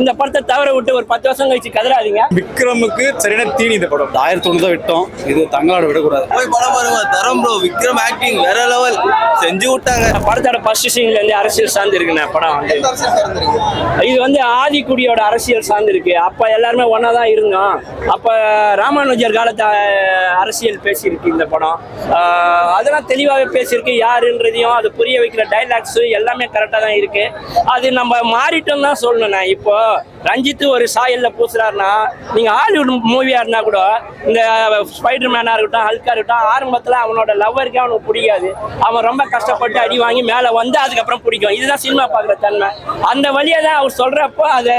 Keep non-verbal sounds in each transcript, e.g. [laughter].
இந்த படத்தை தவற விட்டு ஒரு பத்து வருஷம் கழிச்சு கதறாதீங்க. விக்ரமுக்கு சரியான தீனி இந்த படம். ஆயிரத்தி ஒன்று தான் விட்டோம். இது தங்களாட விடக்கூடாது. போய் படம் பாருங்க தரம் ப்ரோ விக்ரம் ஆக்டிங் வேற லெவல் செஞ்சு விட்டாங்க. படத்தோட ஃபர்ஸ்ட் சீன்ல இருந்து அரசியல் சார்ந்து இருக்குண்ணே படம் வந்து. இது வந்து ஆதிக்குடியோட அரசியல் சார்ந்து இருக்கு. அப்ப எல்லாருமே ஒன்னா தான் இருந்தோம். அப்ப ராமானுஜர் காலத்து அரசியல் பேசியிருக்கு இந்த படம். அதெல்லாம் தெளிவாகவே பேசியிருக்கு. யாருன்றதையும் அது புரிய வைக்கிற டைலாக்ஸ் எல்லாமே கரெக்டாக தான் இருக்கு. அது நம்ம மாறிட்டோம் தான் சொல்லணுண்ணே இப்போ ரஞ்சித் ஒரு சாயல்ல பூசுறாருன்னா நீங்க ஹாலிவுட் மூவியா இருந்தா கூட இந்த ஸ்பைடர் மேனா இருக்கட்டும் ஹல்கா இருக்கட்டும் ஆரம்பத்துல அவனோட லவ்வருக்கே அவனுக்கு பிடிக்காது. அவன் ரொம்ப கஷ்டப்பட்டு அடி வாங்கி மேல வந்து அதுக்கப்புறம் பிடிக்கும். இதுதான் சினிமா பாக்குற தன்மை. அந்த வழியை தான் அவர் சொல்றப்போ அது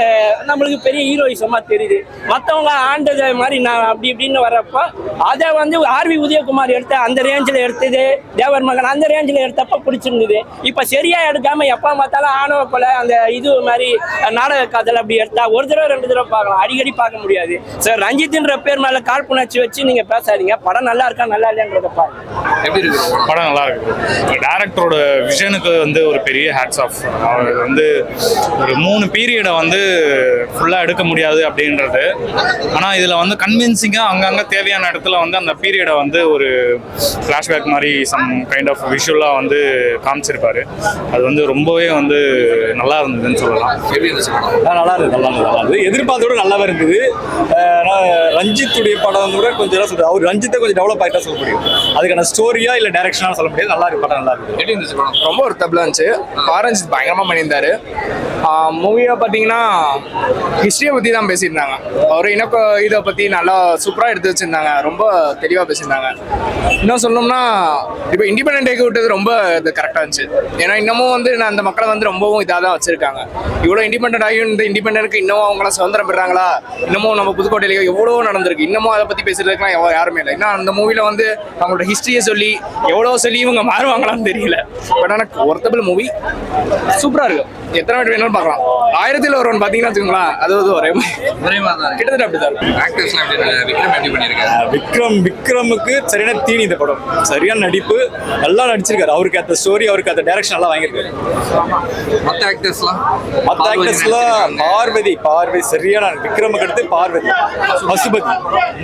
நம்மளுக்கு பெரிய ஹீரோயிசமா தெரியுது. மற்றவங்க ஆண்டது மாதிரி நான் அப்படி இப்படின்னு வர்றப்போ அதை வந்து ஆர்வி உதயகுமார் எடுத்த அந்த ரேஞ்சில் எடுத்தது தேவர் மகன் அந்த ரேஞ்சில் எடுத்தப்ப பிடிச்சிருந்தது. இப்போ சரியா எடுக்காம எப்போ பார்த்தாலும் ஆணவ கொலை அந்த இது மாதிரி நாடக காதல் அப்படி எடுத்தா ஒரு தடவை ரெண்டு தடவை பார்க்கலாம். அடிக்கடி பார்க்க முடியாது. சார் ரஞ்சித்ன்ற பேர் மேல காழ்ப்புணர்ச்சி வச்சு நீங்க பேசாதீங்க. படம் நல்லா இருக்கா நல்லா இல்லையான்றத பாருங்க. எப்படி இருக்கு? படம் நல்லா இருக்கு. டேரக்டரோட விஷனுக்கு வந்து ஒரு பெரிய ஹேட்ஸ் ஆஃப் அவர் வந்து ஒரு மூணு பீரியடை வந்து ஃபுல்லாக எடுக்க முடியாது அப்படின்றது. ஆனால் இதில் வந்து கன்வின்சிங்காக அங்கங்கே தேவையான இடத்துல வந்து அந்த பீரியடை வந்து ஒரு ஃப்ளாஷ்பேக் மாதிரி சம் கைண்ட் ஆஃப் விஷுவலாக வந்து காமிச்சிருப்பாரு. அது வந்து ரொம்பவே வந்து நல்லா இருந்ததுன்னு சொல்லலாம். நல்லா இருக்குது நல்லா இருக்குது நல்லா இருக்குது. எதிர்பார்த்தோட நல்லாவே இருக்குது ரஞ்சித்துடைய படம் கூட கொஞ்சம் எல்லாம் சொல்றது அவர் ரஞ்சித்தை கொஞ்சம் டெவலப் ஆகிட்டா சொல்ல முடியும். அதுக்கான ஸ்டோரியா இல்லை டைரக்ஷனா சொல்ல முடியாது. நல்லா இருக்கு படம் நல்லா இருக்கு எப்படி இருந்துச்சு படம். ரொம்ப ஒரு தப்பில் இருந்துச்சு. ஆரஞ்சு பயங்கரமாக பண்ணியிருந்தாரு. மூவியை பார்த்தீங்கன்னா ஹிஸ்ட்ரியை பற்றி தான் பேசியிருந்தாங்க. அவர் இனக்க இதை பற்றி நல்லா சூப்பராக எடுத்து வச்சுருந்தாங்க. ரொம்ப தெளிவாக பேசியிருந்தாங்க. இன்னும் சொல்லணும்னா இப்போ இண்டிபெண்டன்ட் டேக்கு விட்டது ரொம்ப இது கரெக்டாக இருந்துச்சு. ஏன்னா இன்னமும் வந்து நான் அந்த மக்களை வந்து ரொம்பவும் இதாக தான் வச்சுருக்காங்க. இவ்வளோ இண்டிபெண்டன்ட் ஆகியும் இந்த இண்டிபெண்டனுக்கு இன்னமும் அவங்களாம் சுதந்திரம் பெறாங்களா? இன்னமும் நம்ம புதுக்கோட்டையிலேயே எவ்வளோ நடந்திருக்கு. இன்னமும் அதை பற்றி பேசுறதுக்குலாம் எவ்வளோ யாருமே இல்லை. ஏன்னா அந்த மூவியில் வந்து அவங்களோட ஹிஸ்ட்ரியை சொல்லி எவ்வளோ சொல்லி இவங்க மாறுவாங்களான்னு தெரியல. பட் ஆனால் ஒர்த்தபிள் மூவி சூப்பராக இருக்கும் எத்தனை வாட்டி வேணாலும் பார்க்கலாம். ஆயிரத்தில் ஒருவன் பார்த்தீங்கன்னா வச்சுக்கோங்களேன் அது வந்து ஒரே ஒரே மாதிரி கிட்டத்தட்ட அப்படி தான் இருக்கும் ஆக்டர்ஸ்லாம் எப்படி இருக்கு? விக்ரம் எப்படி பண்ணியிருக்காரு விக்ரம் விக்ரமுக்கு சரியான தீனி இந்த படம். சரியான நடிப்பு நல்லா நடிச்சிருக்காரு. அவருக்கு அந்த ஸ்டோரி அவருக்கு அந்த டைரக்ஷன் நல்லா வாங்கியிருக்காரு. மற்ற ஆக்டர்ஸ்லாம் மற்ற ஆக்டர்ஸ்லாம் பார்வதி பார்வதி சரியான விக்ரமுக்கு அடுத்து பார்வதி. பசுபதி.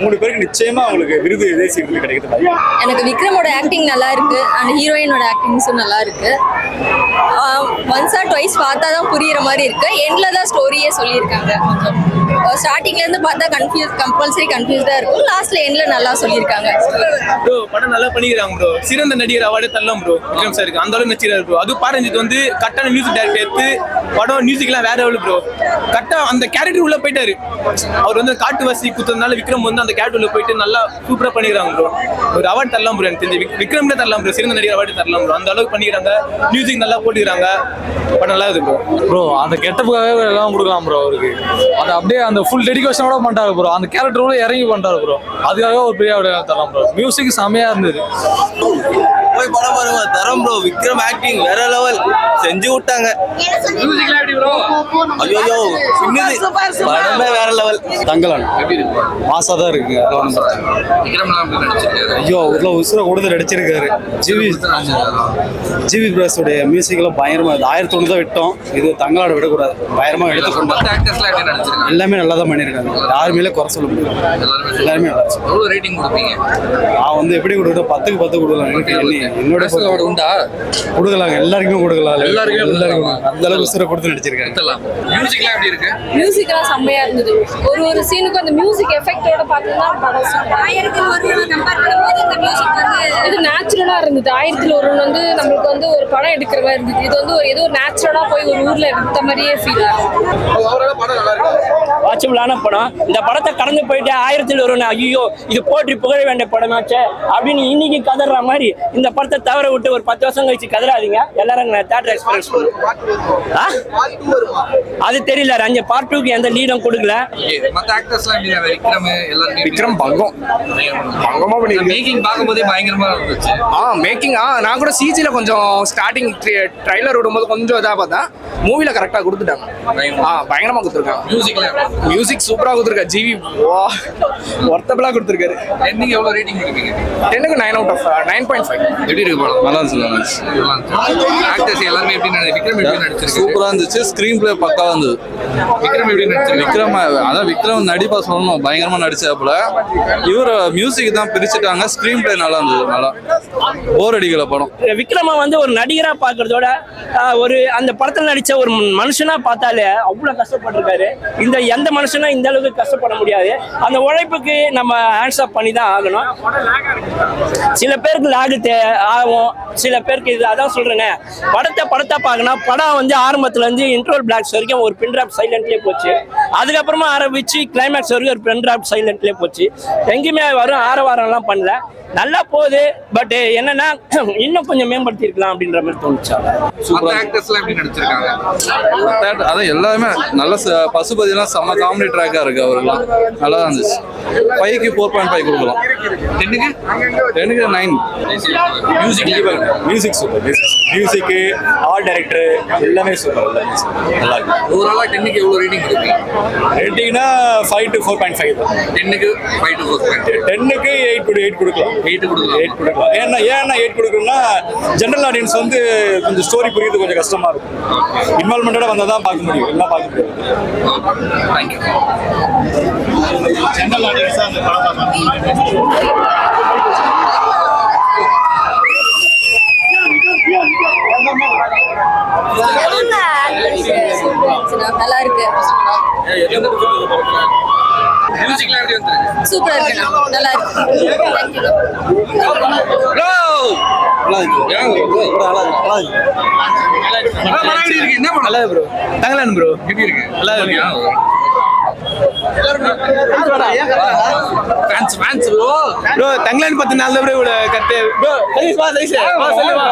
மூணு பேருக்கு நிச்சயமா அவங்களுக்கு விருது தேசிய விருது கிடைக்குது எனக்கு விக்ரமோட ஆக்டிங் நல்லா இருக்கு அண்ட் ஹீரோயினோட ஆக்டிங்ஸும் நல்லா இருக்கு. ஒன்ஸ் ஆர் ட்வைஸ் பார்த்தா தான் புரியுற மாதிரி இருக்கு. எண்ட்ல தான் ஸ்டோரியே சொல்லியிருக்காங்க. ஸ்டார்டிங்ல இருந்து பார்த்தா கன்ஃபியூஸ் கம்பல்சரி கன்ஃபியூஸ்டா இருக்கும். லாஸ்ட்ல எண்ட்ல நல்லா சொல்லியிருக்காங்க. ப்ரோ படம் நல்லா பண்ணிக்கிறாங்க ப்ரோ சிறந்த நடிகர் அவார்டு தரலாம் ப்ரோ விக்ரம் சாருக்கு அந்த அளவுக்கு நடிச்சிருக்காரு ப்ரோ அது பாரஞ்சித் வந்து கரெக்டான மியூசிக் டைரக்டர் எடுத்து படம் மியூசிக்லாம் வேற லெவல் ப்ரோ கரெக்டா அந்த கேரக்டர் உள்ள போயிட்டாரு. அவர் வந்து காட்டு வாசி குத்துறதுனால விக்ரம் வந்து அந்த கேரக்டர் உள்ள போயிட்டு நல்லா சூப்பரா பண்ணிக்கிறாங்க ப்ரோ ஒரு அவார்டு தரலாம் ப்ரோ எனக்கு தெரிஞ்சு. விக்- விக்ரம்ல தரலாம் ப்ரோ சிறந்த நடிகர் அவார்டு தரலாம் ப்ரோ அந்த அளவுக்கு பண்ணிக்கிறாங்க. மியூசிக் நல்லா போட்டுக்கிறாங்க. படம் நல்லா இருக்கு ப்ரோ ப்ரோ அந்த கெட்டப்புக்காகவே எல்லாம் கொடுக்கலாம் ப்ரோ அவருக்கு. அது அப்படியே அந்த ஃபுல் டெடிக்கேஷனோட பண்ணிட்டாரு ப்ரோ அந்த கேரக்டரோட இறங்கி பண்ணிட்டாரு ப்ரோ அதுக்காக ஒரு பெரிய அப்படியே தரலாம் ப்ரோ மியூசிக் செம்மையாக இருந்தது. போய் படம் பாருங்க. தரம் ப்ரோ விக்ரம் ஆக்டிங் வேற லெவல் செஞ்சு விட்டாங்க. ஐயோ பின்னுது படமே வேற லெவல் தங்கலான். மாசா தான் இருக்கு. விக்ரம்லாம் எப்படி நடிச்சிருக்காரு? ஐயோ உள்ள உசுர கொடுத்து நடிச்சிருக்காரு. ஜிவி. ஜிவி பிரகாஷோடைய மியூசிக்லாம் பயங்கரமா இருக்கு. ஆயிரத்தி ஒன்று தான் விட்டோம். இது தங்களாட விடக்கூடாது. பயங்கரமா எடுத்துக்கொண்டு மற்ற ஆக்டர்ஸ்லாம் எப்படி நடிச்சிருக்காங்க? எல்லாமே நல்லா தான் பண்ணியிருக்காங்க. யாருமே குறை சொல்ல முடியாது. எல்லாருமே எல்லாருமே நல்லா ரேட்டிங் கொடுப்பீங்க நான் வந்து எப்படி கொடுக்குறேன் பத்துக்கு பத்து கொடுக்கலாம். என்னோட உண்டா? கொடுக்கலாங்க. எல்லாருக்குமே கொடுக்கலாம். எல்லாருக்குமே எல்லாருக்கும் அந்த அளவுக்கு உசுர கொடுத்து நடிச்சிருக்காங்க. மியூசிக்லாம் எப்படி இருக்கு? மியூசிக்லாம் செம்மையா இருந்தது. ஒரு ஒரு சீனுக்கும் அந்த மியூசிக் எஃபெக்டோட பார்த்தீங்கன்னா படம் ஆயிரத்தில் ஒரு கம்பேர் பண்ணும்போது இந்த மியூசிக் வந்து இது நேச்சுரலா இருந்தது. ஆயிரத்தில் ஒரு வந்து நம்மளுக்கு வந்து ஒரு படம் எடுக்கிற மாதிரி இருந்தது. இது வந்து ஒரு ஏதோ நேச்சுரலா போய் ஒரு ஊர்ல எடுத்த மாதிரியே ஃபீல் ஆகும் வாட்சபிளான படம் இந்த படத்தை கடந்து போயிட்டு ஆயிரத்தில் ஒரு ஐயோ இது போற்றி புகழ வேண்டிய படமாச்சே அப்படின்னு இன்னைக்கு கதற மாதிரி இந்த படத்தை தவற விட்டு ஒரு பத்து வருஷம் கழிச்சு கதறாதீங்க. எல்லாரும் தேட்டர் எக்ஸ்பீரியன்ஸ் அது தெரியல ரஞ்ச பார்ட் டூக்கு எந்த லீடும் கொடுக்கல? விக்ரம் எல்லாருமே விக்ரம் பங்கம். பங்கமா பண்ணிருக்கு மேக்கிங் பார்க்கும்போதே பயங்கரமா இருந்துச்சு. ஆ மேக்கிங் ஆ நான் கூட சிஜியில் கொஞ்சம் ஸ்டார்டிங் ட்ரைலர் விடும்போது கொஞ்சம் இதாக பார்த்தேன். மூவியில் கரெக்டாக கொடுத்துட்டாங்க. ஆ பயங்கரமாக கொடுத்துருக்காங்க. மியூசிக்லாம் மியூசிக் சூப்பராக கொடுத்துருக்காரு. ஜிவி வா ஒர்த்தபிளாக கொடுத்துருக்காரு. டென்னுக்கு எவ்வளோ ரேட்டிங் கொடுப்பீங்க? டென்னுக்கு nine out of nine point five எப்படி இருக்கு படம்? நல்லா இருந்துச்சு நல்லா இருந்துச்சு. ஆக்டர்ஸ் எல்லாருமே எப்படி நடி விக்ரம் எப்படி நடிச்சிருக்கு? சூப்பரா இருந்துச்சு. ஸ்கிரீன் பிளே பக்காவா இருந்தது. விக்ரம் எப்படி நடிச்சிருக்கு? விக்ரம் அதான் விக்ரம் நடிப்பா சொல்லணும். பயங்கரமா நடிச்சாப்புல இவர் மியூசிக் தான் பிரிச்சுட்டாங்க. ஸ்கிரீன் பிளே நல்லா இருந்தது. நல்லா. போர் அடிக்கல படம். விக்ரம வந்து ஒரு நடிகரா பார்க்கறதோட ஆஹ், ஒரு அந்த படத்துல நடிச்ச ஒரு மனுஷனா பார்த்தாலே அவ்வளவு கஷ்டப்பட்டிருக்காரு. இந்த எந்த மனுஷனும் இந்த அளவுக்கு கஷ்டப்பட முடியாது. அந்த உழைப்புக்கு நம்ம ஹேண்ட்ஸ் அப் பண்ணி தான் ஆகணும். சில பேருக்கு லாகு தே ஆகும். சில பேருக்கு இது அதான் சொல்றேங்க படத்தை படத்தை பார்க்கணும் படம் வந்து ஆரம்பத்துல இருந்து இன்ட்ரோல் பிளாக்ஸ் வரைக்கும் ஒரு பின்ட்ராப் சைலண்ட்லேயே போச்சு. அதுக்கப்புறமா ஆரம்பிச்சு கிளைமேக்ஸ் வரைக்கும் ஒரு பின்ட்ராப் சைலண்ட்லேயே போச்சு. எங்கேயுமே வரும் ஆரவாரம்லாம் பண்ணல. நல்லா போகுது பட் என்னன்னா [clears throat] இன்னும் கொஞ்சம் மேம்படுத்தி இருக்கலாம் அப்படின்ற மாதிரி தோணுச்சு. மற்ற ஆக்டர்ஸ்லாம் எப்படி நடிச்சிருக்காங்க? அதான் எல்லாருமே நல்ல ச- பசுபதிலாம் செம்ம காமெடி ட்ராக்கா இருக்கு அவருலாம் நல்லா இருந்துச்சு. ஃபைவ்க்கு ஃபோர் பாயிண்ட் ஃபைவ் கொடுக்கலாம். டென்னுக்கு எனக்கு நைன் மியூசிக் மியூசிக் சூப்பர் மியூசிக்கு ஆர்ட் டைரக்டர் எல்லாமே சூப்பர் எல்லாமே. நல்லா இருக்கு. ஓவராலாக டென்னுக்கு எவ்வளோ ரேட்டிங் கொடுப்பீங்க ரேட்டிங்னா five to four point five டென்னுக்கு ஃபைவ் டு ஃபோர் பாயிண்ட் டென்னுக்கு எயிட் கொடு எயிட் கொடுக்கலாம். எயிட் கொடுக்கலாம். எயிட் கொடுக்கலாம். ஏன்னா ஏன்னா எயிட் கொடுக்கணும்னா ஜென்ரல் ஆடியன்ஸ் வந்து கொஞ்சம் ஸ்டோரி புரியுது கொஞ்சம் கஷ்டமா இருக்கும். இன்வால்மெண்டோட வந்தால் தான் பார்க்க முடியும். எல்லாம் பார்க்க முடியும். ஜென்ரல் ஆடியன்ஸ் அந்த படம் பார்க்கணும் நல்லா இருக்கு எப்படி வந்துருக்கு சூப்பரா இருக்கு. நல்லா இருக்கு. நல்லா ப்ரோ தங்கலான் ப்ரோ எப்படி இருக்கு? நல்லா இருக்கு. ஃபேன்ஸ் ஃபேன்ஸ் ப்ரோ தங்கலான் பத்து நாள் ப்ரோ கட்டு. ப்ரோ சதீஷ் வா சதீஷ் வா சொல்லு வா.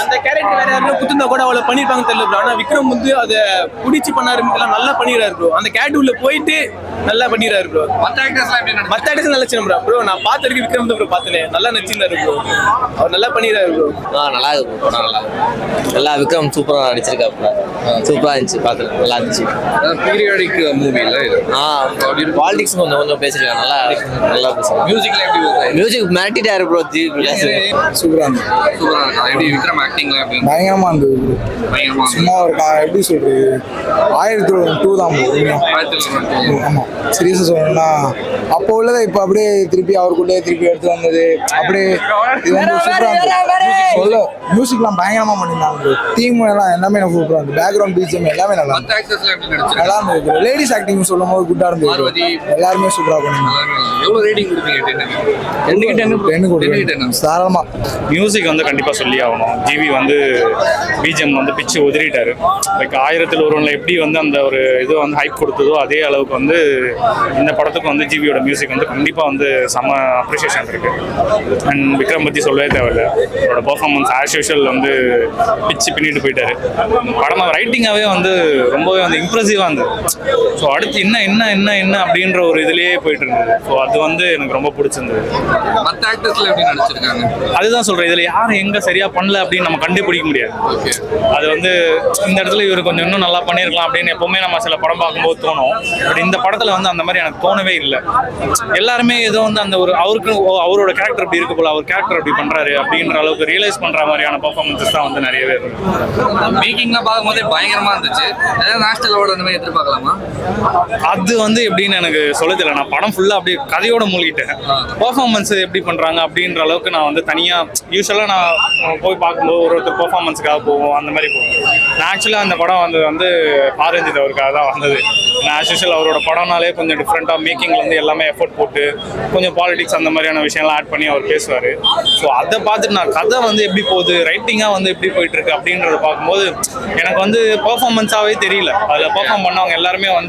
அந்த கேரக்டர் வேற யாரும் குத்துந்தா கூட அவ்வளோ பண்ணிருப்பாங்க தெரியல ப்ரோ விக்ரம் வந்து அதை பிடிச்சி பண்ணாருலாம் நல்லா பண்ணிடுறாரு ப்ரோ அந்த கேரக்டர் உள்ள போயிட்டு நல்லா பண்ணிடுறாரு ப்ரோ எப்படி நடிச்சிருக்கு மற்ற அடிச்சு நல்லா ப்ரோ ப்ரோ நான் பார்த்த வரைக்கும் விக்ரம் தான் ப்ரோ பார்த்தேன். நல்லா நடிச்சிருந்தாரு ப்ரோ அவர் நல்லா பண்ணிடுறாரு ப்ரோ ஆ நல்லா இருக்கு நல்லா நல்லா விக்ரம் சூப்பராக நடிச்சிருக்காப்புல சூப்பராக இருந்துச்சு பார்த்து நல்லா இருந்துச்சு. பீரியாடிக் ஆ பாலிடிக்ஸ் கொஞ்சம் கொஞ்சம் பேசிருக்காங்க நல்லா நல்லா பேசுறாங்க. மியூசிக்ல எப்படி இருக்கு? மியூசிக் மிரட்டிட்டாரு ப்ரோ ஜி சூப்பராக இருந்தது சூப்பரா இருக்கா. எப்படி விக்ரம் ஆக்டிங்ல எப்படி பயங்கரமாக இருந்தது bro. பயங்கரமா இருக்கு. சும்மா இருக்கா எப்படி சொல்றது? ஆயிரத்தி டூ தான் bro, உண்மையா. ஆயிரத்தி தொள்ளாயிரத்தி ஆமா. சீரியஸா சொல்லணும்னா அப்போ உள்ளதை இப்போ அப்படியே திருப்பி அவருக்குள்ளே திருப்பி எடுத்து வந்தது அப்படியே இது வந்து சூப்பரா இருந்தது சொல்ல மியூசிக்லாம் பயங்கரமா பண்ணியிருந்தாங்க தீம் எல்லாம் எல்லாமே எனக்கு சூப்பரா இருந்தது பேக்ரவுண்ட் பிஜிஎம் எல்லாமே நல்லா நல்லா இருந்தது லேடிஸ் ஆக்டிங் சொல்லும் போது குட்டா இருந்தது. எல்லாருமே சூப்பரா பண்ணியிருந்தாங்க எவ்வளவு ரேட்டிங் கொடுப்பீங்க. தாராளமா. மியூசிக் வந்து கண்டிப்பாக சொல்லி ஆகணும். ஜிவி வந்து பிஜிஎம் வந்து பிச்சு உதிரிட்டாரு. லைக் ஆயிரத்தில் ஒருவனில் எப்படி வந்து அந்த ஒரு இது வந்து ஹைப் கொடுத்ததோ அதே அளவுக்கு வந்து இந்த படத்துக்கு வந்து ஜிவியோட மியூசிக் வந்து கண்டிப்பாக வந்து செம்ம அப்ரிஷியேஷன் இருக்கு. அண்ட் விக்ரம் பற்றி சொல்லவே தேவையில்ல. அவரோட பர்ஃபார்மன்ஸ் ஆஸ் யூஷுவல் வந்து பிச்சு பின்னிட்டு போயிட்டாரு. படம் ரைட்டிங்காகவே வந்து ரொம்பவே வந்து இம்ப்ரெசிவாக இருந்தது. ஸோ அடுத்து என்ன என்ன என்ன என்ன அப்படின்ற ஒரு இதுலேயே போயிட்டு இருந்தது. ஸோ அது வந்து எனக்கு ரொம்ப பிடிச்சிருந்தது. மற்ற ஆக்டர்ஸ்ல எப்படி நடிச்சிருக்காங்க? அதுதான் சொல்றேன் இதுல யார் எங்க சரியா பண்ணல அப்படின்னு நம்ம கண்டுபிடிக்க முடியாது. அது வந்து இந்த இடத்துல இவர் கொஞ்சம் இன்னும் நல்லா பண்ணியிருக்கலாம் அப்படின்னு எப்பவுமே நம்ம சில படம் பார்க்கும்போது தோணும். பட் இந்த படத்துல வந்து அந்த மாதிரி எனக்கு தோணவே இல்லை. எல்லாருமே ஏதோ வந்து அந்த ஒரு அவருக்கு அவரோட கேரக்டர் அப்படி இருக்கு போல அவர் கேரக்டர் அப்படி பண்றாரு அப்படின்ற அளவுக்கு ரியலைஸ் பண்ற மாதிரியான பர்ஃபார்மன்ஸஸ் தான் வந்து நிறையவே இருக்கு. மேக்கிங்லாம் பார்க்கும்போதே பயங்கரமா இருந்துச்சு. ஏதாவது நேஷனல் அவார்டு அந்த மாதிரி எதிர்பார்க்கலாமா? அது வந்து எப்படின்னு எனக்கு சொல்ல தெரியல. நான் படம் ஃபுல்லாக அப்படியே கதையோட மூழ்கிட்டேன். பர்ஃபார்மன்ஸ் எப்படி பண்ணுறாங்க அப்படின்ற அளவுக்கு நான் வந்து தனியாக யூஸ்வலாக நான் போய் பார்க்கும்போது ஒரு ஒருத்தர் பர்ஃபார்மன்ஸுக்காக போவோம் அந்த மாதிரி போவோம். நான் ஆக்சுவலாக அந்த படம் வந்து வந்து ஆரஞ்சித் அவருக்காக தான் வந்தது. நான் ஆஸ் அவரோட படம்னாலே கொஞ்சம் டிஃப்ரெண்ட்டாக மேக்கிங்கில் வந்து எல்லாமே எஃபோர்ட் போட்டு கொஞ்சம் பாலிடிக்ஸ் அந்த மாதிரியான விஷயம்லாம் ஆட் பண்ணி அவர் பேசுவார். ஸோ அதை பார்த்துட்டு நான் கதை வந்து எப்படி போகுது ரைட்டிங்காக வந்து எப்படி போயிட்டுருக்கு அப்படின்றத பார்க்கும்போது எனக்கு வந்து பர்ஃபார்மன்ஸாகவே தெரியல. அதில் பர்ஃபார்ம் பண்ணவங்க எல்லாருமே வந்து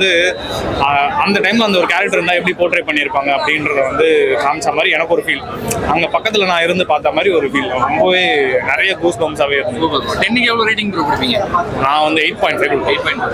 ஆஹ், அந்த டைமில் அந்த ஒரு கேரக்டர் இருந்தால் எப்படி போர்ட்ரே பண்ணியிருப்பாங்க அப்படின்றத வந்து காமிச்ச மாதிரி எனக்கு ஒரு ஃபீல் அங்கே பக்கத்தில் நான் இருந்து பார்த்த மாதிரி ஒரு ஃபீல் ரொம்பவே நிறைய கூஸ் பம்ஸாகவே இருந்தது. டென்னுக்கு எவ்வளவு ரேட்டிங் கொடுப்பீங்க நான் வந்து eight point five eight point